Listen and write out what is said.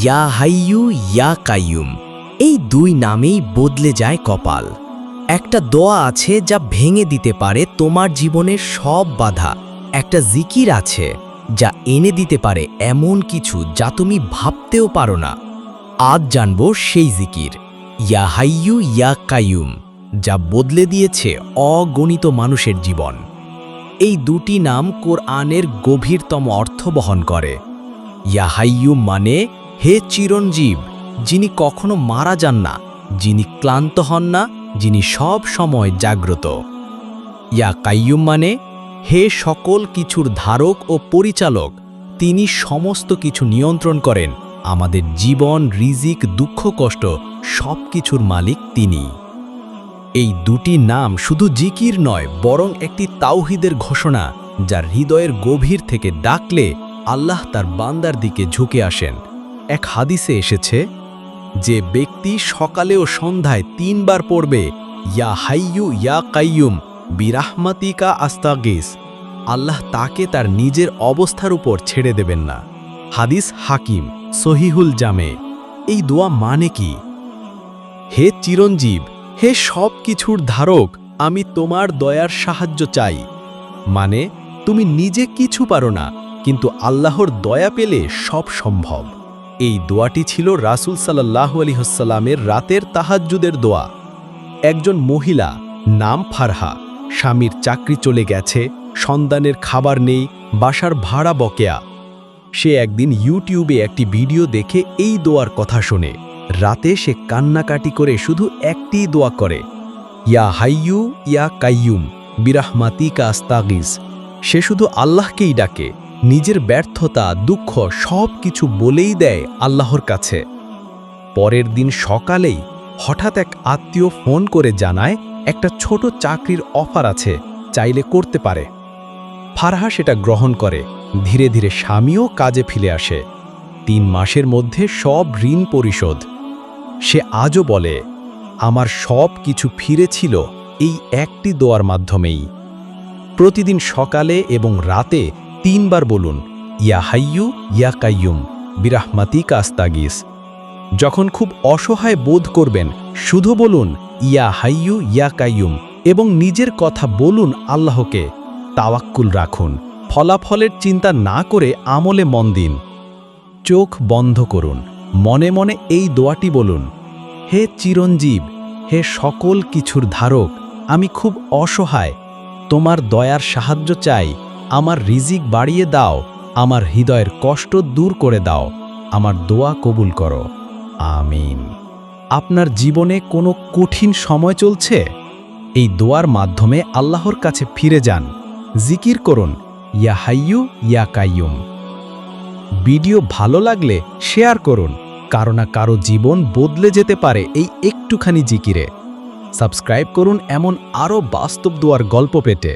ইয়া হাইয়ু, ইয়া কাইয়ুম। এই দুই নামেই বদলে যায় কপাল। একটা দোয়া আছে যা ভেঙে দিতে পারে তোমার জীবনের সব বাধা। একটা জিকির আছে যা এনে দিতে পারে এমন কিছু যা তুমি ভাবতেও পারো না। আজ জানব সেই জিকির। ইয়া হাইয়ু, ইয়া কাইয়ুম, যা বদলে দিয়েছে অগণিত মানুষের জীবন। এই দুটি নাম কোরআনের গভীরতম অর্থ বহন করে। ইয়াহাইয়ুম মানে হে চিরঞ্জীব, যিনি কখনো মারা যান না, যিনি ক্লান্ত হন না, যিনি সব সময় জাগ্রত। ইয়া কাইয়ুম মানে হে সকল কিছুর ধারক ও পরিচালক, তিনি সমস্ত কিছু নিয়ন্ত্রণ করেন, আমাদের জীবন, রিজিক, দুঃখ, কষ্ট, সব কিছুর মালিক তিনি। এই দুটি নাম শুধু জিকির নয়, বরং একটি তাওহিদের ঘোষণা, যা হৃদয়ের গভীর থেকে ডাকলে আল্লাহ তার বান্দার দিকে ঝুঁকে আসেন। এক হাদিসে এসেছে যে ব্যক্তি সকালে ও সন্ধ্যায় তিনবার পড়বে, ইয়া হাইয়ু, ইয়া কাইয়ুম, বিরাহমাতিকা আস্তাগিস। আল্লাহ তাকে তার নিজের অবস্থার উপর ছেড়ে দেবেন না। হাদিস হাকিম, সহিহুল জামে। এই দোয়া মানে কি? হে চিরঞ্জীব, হে সব কিছুর ধারক, আমি তোমার দয়ার সাহায্য চাই। মানে তুমি নিজে কিছু পারো না, কিন্তু আল্লাহর দয়া পেলে সব সম্ভব। এই দোয়াটি ছিল রাসুল সাল্লাহ আলিহসাল্লামের রাতের তাহাজ্জুদের দোয়া। একজন মহিলা, নাম ফারহা, স্বামীর চাকরি চলে গেছে, সন্তানের খাবার নেই, বাসার ভাড়া বকেয়া। সে একদিন ইউটিউবে একটি ভিডিও দেখে এই দোয়ার কথা শোনে। রাতে সে কান্নাকাটি করে শুধু একটি দোয়া করে। ইয়া হাইয়ু, ইয়া কাইয়ুম বিরাহমাতি কাস্তাগিজ সে শুধু আল্লাহকেই ডাকে। নিজের ব্যর্থতা, দুঃখ সব কিছু বলেই দেয় আল্লাহর কাছে। পরের দিন সকালেই হঠাৎ এক আত্মীয় ফোন করে জানায়, একটা ছোট চাকরির অফার আছে, চাইলে করতে পারে। ফারহা সেটা গ্রহণ করে। ধীরে ধীরে স্বামীও কাজে ফিরে আসে। তিন মাসের মধ্যে সব ঋণ পরিশোধ। সে আজও বলে, আমার সব কিছু ফিরেছিল এই একটি দোয়ার মাধ্যমেই। প্রতিদিন সকালে এবং রাতে তিনবার বলুন, ইয়া হাইয়ু ইয়া কাইয়ুম বিরাহমাতি কাস্তাগিস যখন খুব অসহায় বোধ করবেন, শুধু বলুন, ইয়া হাইয়ু ইয়া কাইয়ুম এবং নিজের কথা বলুন আল্লাহকে। তাওয়াক্কুল রাখুন, ফলাফলের চিন্তা না করে আমলে মন দিন। চোখ বন্ধ করুন, মনে মনে এই দোয়াটি বলুন, হে চিরঞ্জীব, হে সকল কিছুর ধারক, আমি খুব অসহায়, তোমার দয়ার সাহায্য চাই আমার রিজিক বাড়িয়ে দাও, আমার হৃদয়ের কষ্ট দূর করে দাও, আমার দোয়া কবুল করো। আমিন। আপনার জীবনে কোনো কঠিন সময় চলছে? এই দোয়ার মাধ্যমে আল্লাহর কাছে ফিরে যান। জিকির করুন, ইয়া হাইয়ু ইয়া কাইয়ুম ভিডিও ভালো লাগলে শেয়ার করুন, কারও না কারও জীবন বদলে যেতে পারে এই একটুখানি জিকিরে। সাবস্ক্রাইব করুন এমন আরও বাস্তব দোয়ার গল্প পেতে।